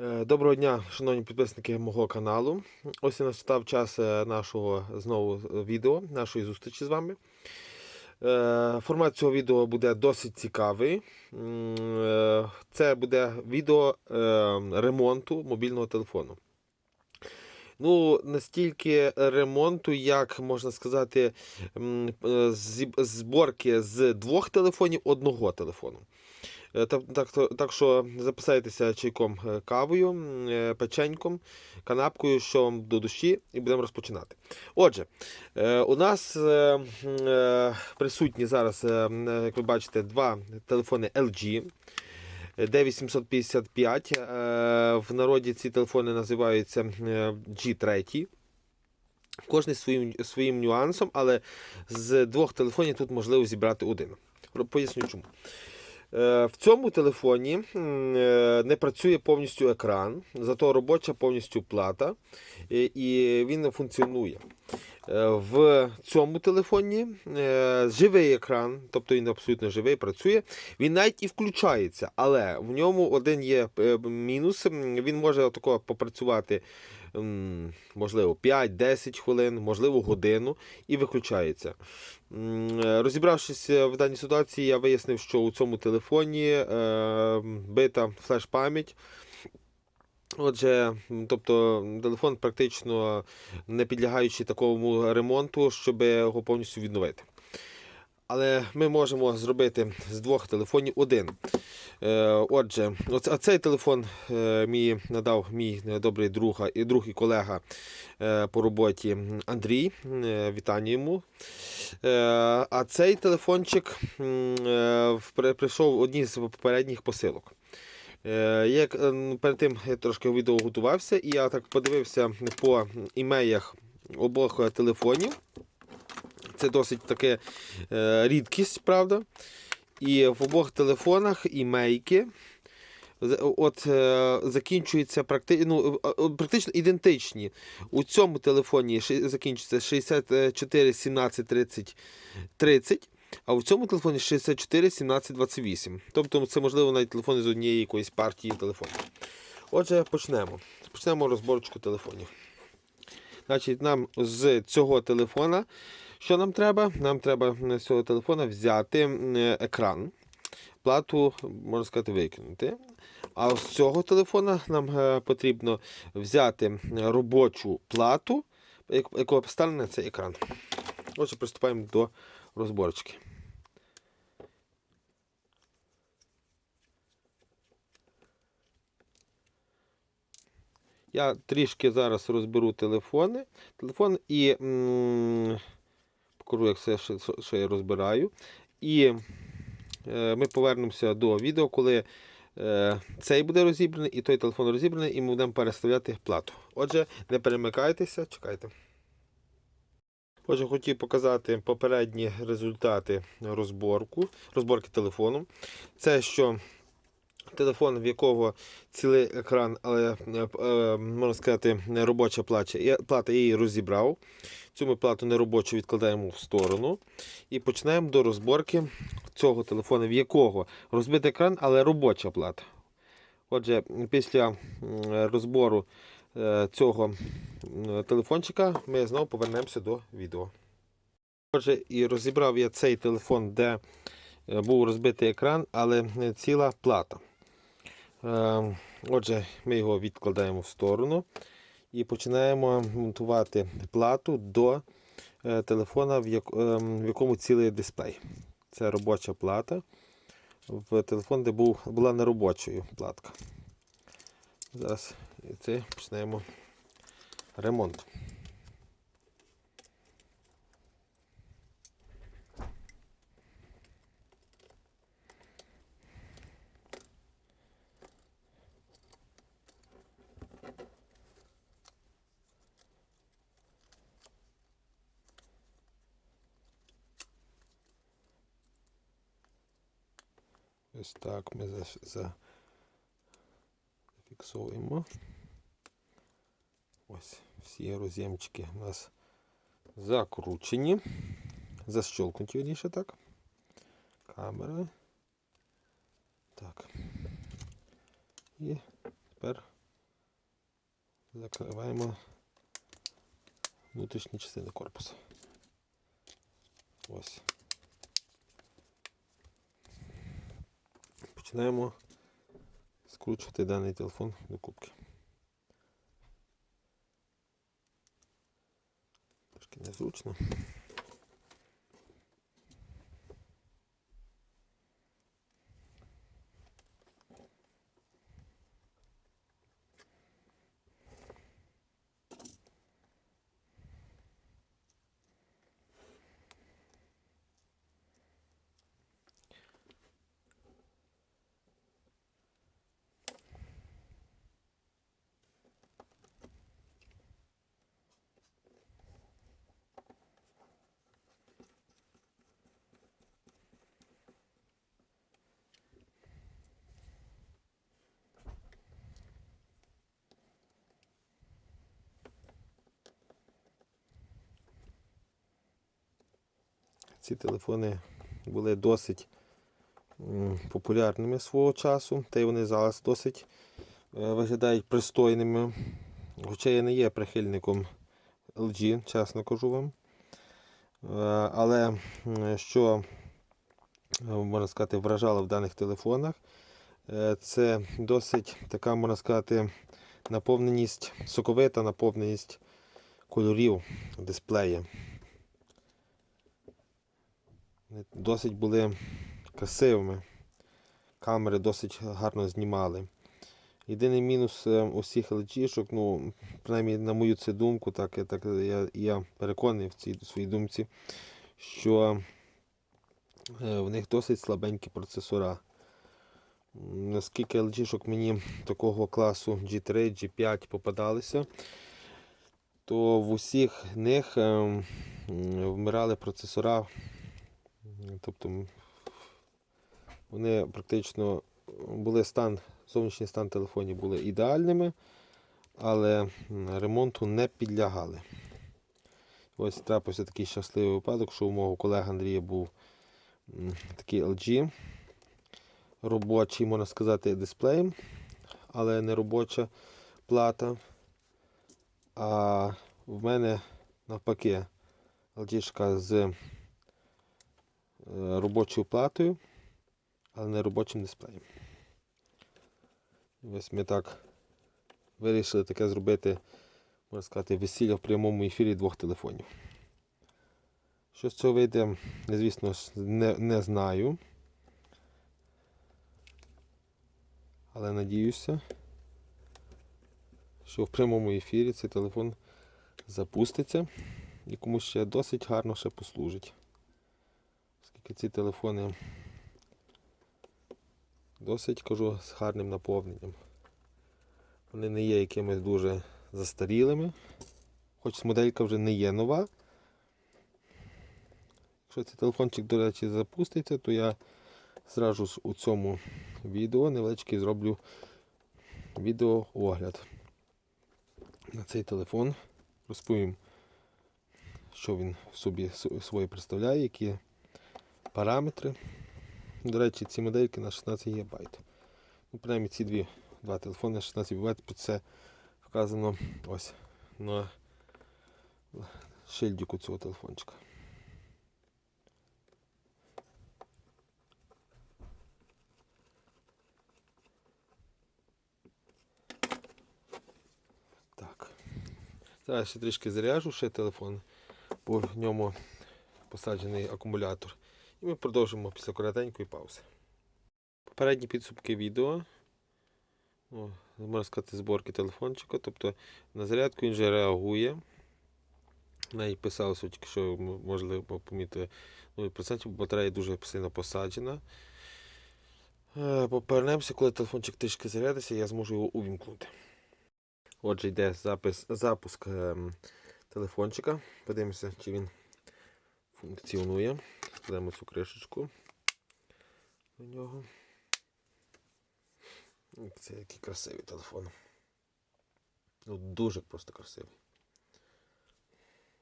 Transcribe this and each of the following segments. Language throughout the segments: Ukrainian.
Е, Доброго дня, шановні підписники мого каналу. Ось і настав час е, нашого знову е, відео, нашої зустрічі з вами. Формат цього відео буде досить цікавий. Це буде відео ремонту мобільного телефону. Ну, настільки ремонту, як можна сказати, зборки з двох телефонів одного телефону. Е, Так, так, так що записайтеся чайком е, кавою, е, печеньком, канапкою, що вам до душі, і будемо розпочинати. Отже, у нас присутні зараз, як ви бачите, два телефони LG. е, D855. Е, В народі ці телефони називаються е, G3. Кожний своїм, своїм нюансом, але з двох телефонів тут можливо зібрати один. Поясню чому. Е, В цьому телефоні е, не працює повністю екран, зато робоча повністю плата, і- він не функціонує. Е, В цьому телефоні е, живий екран, тобто він абсолютно живий, працює. Він навіть і включається, але в ньому один є е, мінус. Він може отако попрацювати можливо 5-10 хвилин, можливо годину і виключається. Розібравшись в даній ситуації, я вияснив, що у цьому телефоні бита флеш-пам'ять. Отже, тобто телефон практично не підлягаючи такому ремонту, щоб його повністю відновити. Але ми можемо зробити з двох телефонів один. Е, Отже, цей телефон е, мені надав мій добрий друг і друг і колега е, по роботі Андрій. Вітання йому. А цей телефончик прийшов одній з попередніх посилок. Е, Як е, перед тим я трошки відео готувався, і я так подивився по імеях обох е, телефонів. Це досить таке е, рідкість, правда. І в обох телефонах імейки от, е, закінчуються практи... ну, е, е, практично ідентичні. У цьому телефоні закінчується 64 17 30 30, а у цьому телефоні 64 17 28. Тобто це можливо навіть телефони з однієї якоїсь партії телефонів. Отже, почнемо. Почнемо розборочку телефонів. Значить, нам з цього телефона, що нам треба? Нам треба з цього телефона взяти екран, плату, можна сказати, викинути. А з цього телефона нам е, потрібно взяти робочу плату, яку поставлена на цей екран. Отже, приступаємо до розборочки. Я трішки зараз розберу телефони. Телефон і м, покажу, як все, що, я розбираю. І е, ми повернемося до відео, коли е, цей буде розібраний і той телефон розібраний, і ми будемо переставляти плату. Отже, не перемикайтеся, чекайте. Отже, хотів показати попередні результати розборку, розборки телефону. Це що телефон, в якого цілий екран, але е, е, можна сказати, не робоча плата, я, її розібрав. Цю ми плату неробочу відкладаємо в сторону. І починаємо до розборки цього телефону, в якого розбитий екран, але робоча плата. Отже, після розбору цього телефончика ми знову повернемося до відео. Отже, і розібрав я цей телефон, де е, був розбитий екран, але ціла плата. Е, Отже, ми його відкладаємо в сторону і починаємо монтувати плату до е, телефона, в якому цілий дисплей. Це робоча плата. В телефон, де був, була неробочою платка. Зараз і це почнемо ремонт. Ось так ми за- за- зафіксуємо. Ось всі роз'ємчики у нас закручені. Защелкнуті, вірніше, так. Камера. Так. І тепер Закриваємо внутрішні частини корпусу. Ось. Починаємо скручувати даний телефон до кубки. Трошки Ці телефони були досить популярними свого часу, та й вони зараз досить е, виглядають пристойними. Хоча я не є прихильником LG, чесно кажу вам. Е, Але що е, можна сказати, вражало в даних телефонах, це досить така, можна сказати, наповненість, соковита наповненість кольорів дисплея. Досить були красивими. Камери досить гарно знімали. Єдиний мінус е, усіх LG, ну, принаймні на мою це думку, так, я, так я, я переконаний в цій своїй думці, що е, в них досить слабенькі процесора. Наскільки LG мені такого класу G3, G5 попадалися, то в усіх них е, вмирали процесора Тобто вони практично були стан, зовнішній стан телефонів були ідеальними, але ремонту не підлягали. Ось трапився такий щасливий випадок, що у мого колеги Андрія був такий LG, робочий, можна сказати, дисплей, але не робоча плата. А в мене навпаки LG з робочою платою, але не робочим дисплеєм. Ось ми так вирішили таке зробити, можна сказати, весілля в прямому ефірі двох телефонів. Що з цього вийде, звісно, ж, не, не знаю. Але надіюся, що в прямому ефірі цей телефон запуститься і комусь ще досить гарно ще послужить. Оскільки ці телефони досить кажу з гарним наповненням. Вони не є якимись дуже застарілими, хоч моделька вже не є нова. Якщо цей телефончик, до речі, запуститься, то я зразу у цьому відео невеличкий зроблю відеоогляд на цей телефон. Розповім, що він в собі своє представляє, які параметри. До речі, ці модельки на 16 ГБ. Ну, принаймні ці дві, два телефони на 16 ГБ, це вказано ось на шильдику цього телефончика. Так. Зараз ще трішки заряжу ще телефон, в ньому посаджений акумулятор. І ми продовжимо після коротенької паузи. Попередні підсумки відео. Ну, можна сказати, зборки телефончика. Тобто на зарядку він вже реагує. Навіть писалося, тільки що можливо помітити 0%, бо батарея дуже сильно посаджена. Е, Повернемося, коли телефончик трішки зарядиться, я зможу його увімкнути. Отже, йде запис, запуск ем, телефончика. Подивимося, чи він функціонує. Складемо цю кришечку до нього. Це який красивий телефон. Ну, дуже просто красивий.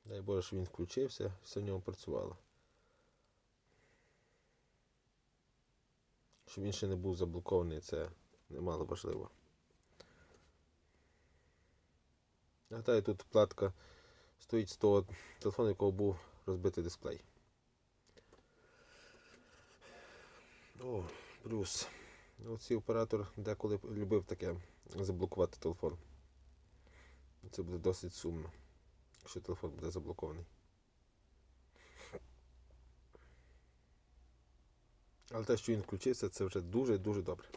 Дай Боже, що він включився, все в ньому працювало. Щоб він ще не був заблокований, це немало важливо. Нагадаю, тут платка стоїть з того телефону, якого був розбитий дисплей. О, плюс. Оцей оператор деколи любив таке заблокувати телефон. Це буде досить сумно, якщо телефон буде заблокований. Але те, що він включився, це вже дуже-дуже добре.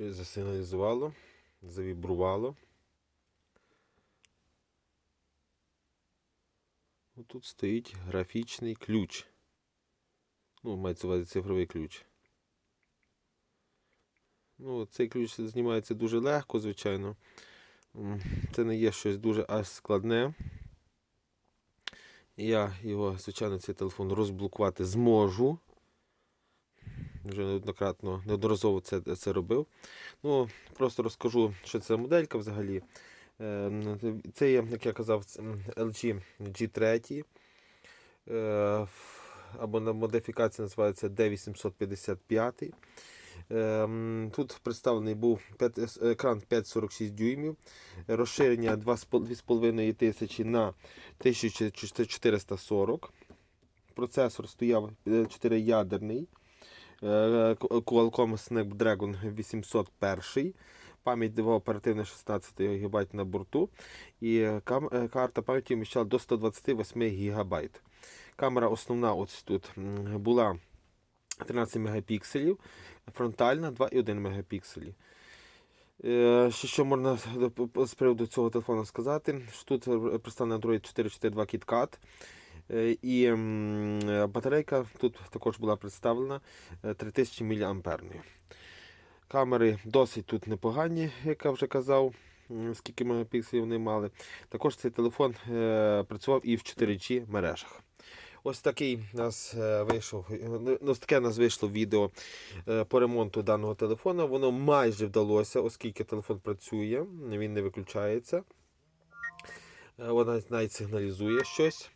Щось засигналізувало, завібрувало. Тут стоїть графічний ключ. Ну, мається увазі цифровий ключ. Ну, цей ключ знімається дуже легко, звичайно. Це не є щось дуже аж складне. Я його, звичайно, цей телефон розблокувати зможу. Вже неоднократно, неодноразово це, це робив. Ну, просто розкажу, що це моделька взагалі. Е, Це є, як я казав, LG G3. Е, Або на називається D855. Е, Тут представлений був екран 5,46 дюймів, розширення 2,5 тисячі на 1440. Процесор стояв 4-ядерний. Е, Qualcomm Snapdragon 801. Пам'ять оперативна 16 ГБ на борту. І кам- е, карта пам'яті вміщала до 128 ГБ. Камера основна ось тут була 13 мегапікселів, фронтальна 2,1 мегапікселі. Е, Що, можна з приводу цього телефону сказати? Що тут е, представлений Android 442 KitKat. Е, І е, батарейка тут також була представлена е, 3000 мАh. Камери досить тут непогані, як я вже казав, скільки мегапікселів вони мали. Також цей телефон е, працював і в 4G мережах. Ось такий нас е, вийшов, е, ну, ось таке нас вийшло відео е, по ремонту даного телефону. Воно майже вдалося, оскільки телефон працює, він не виключається. Е, Вона навіть сигналізує щось.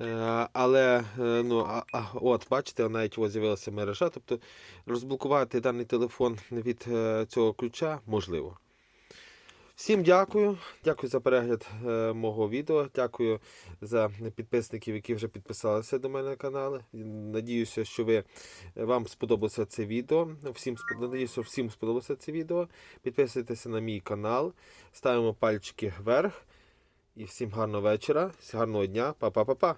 Е, Але е, ну, а, а, от, бачите, навіть ось з'явилася мережа. Тобто розблокувати даний телефон від е, цього ключа можливо. Всім дякую. Дякую за перегляд мого відео. Дякую за підписників, які вже підписалися до мене на канал. Надіюся, що ви, вам сподобалося це відео. Всім, надіюся, всім сподобалося це відео. Підписуйтеся на мій канал, ставимо пальчики вверх. І всім гарного вечора, гарного дня. Па-па-па-па.